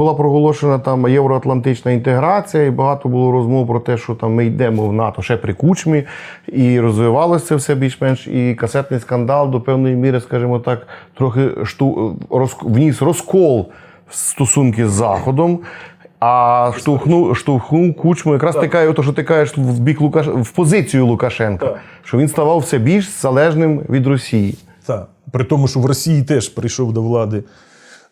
Була проголошена там євроатлантична інтеграція, і багато було розмов про те, що там ми йдемо в НАТО ще при кучмі, і розвивалося це все більш-менш. І касетний скандал до певної міри, скажімо так, трохи шту... роз... вніс розкол в стосунки з Заходом. А штовхнув, штовхнув кучму, якраз тикає, то, що ти кажеш в бік Лукаш... в позицію Лукашенка, Так. що він ставав все більш залежним від Росії. Так. При тому, що в Росії теж прийшов до влади,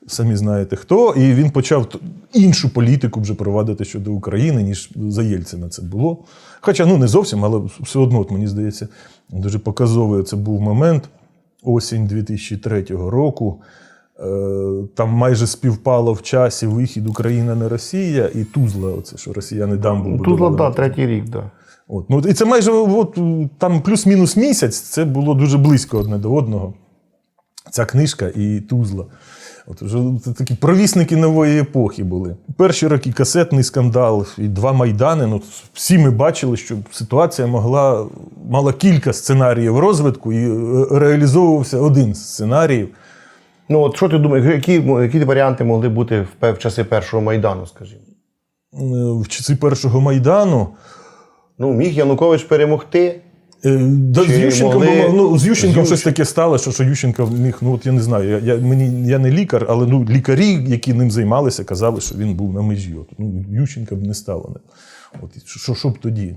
самі знаєте хто, і він почав іншу політику вже провадити щодо України, ніж за Єльцина це було. Хоча ну не зовсім, але все одно, от, мені здається, дуже показовий це був момент осінь 2003 року. Е, Там майже співпало в часі вихід Україна не Росія і Тузла, оце що росіяни дамбу Тузла, будували. да, третій рік, да. От. Ну, і це майже от, там плюс-мінус місяць, це було дуже близько одне до одного. Ця книжка і Тузла. От вже такі провісники нової епохи були. Перші роки касетний скандал і два майдани. Ну, всі ми бачили, що ситуація могла, мала кілька сценаріїв розвитку, і е, реалізовувався один з сценаріїв. Ну, от що ти думаєш, які, які варіанти могли бути в, в часи першого Майдану, скажімо? Е, В часи першого майдану. Ну, міг Янукович перемогти. Е, Да, з Ющенком, могли- було- ну, з Ющенком з щось таке стало, що, що Ющенко міг, ну от я не знаю, я, я, мені, я не лікар, але ну, лікарі, які ним займалися, казали, що він був на межі. От, ну, Ющенка б не стало. От, що, що б тоді?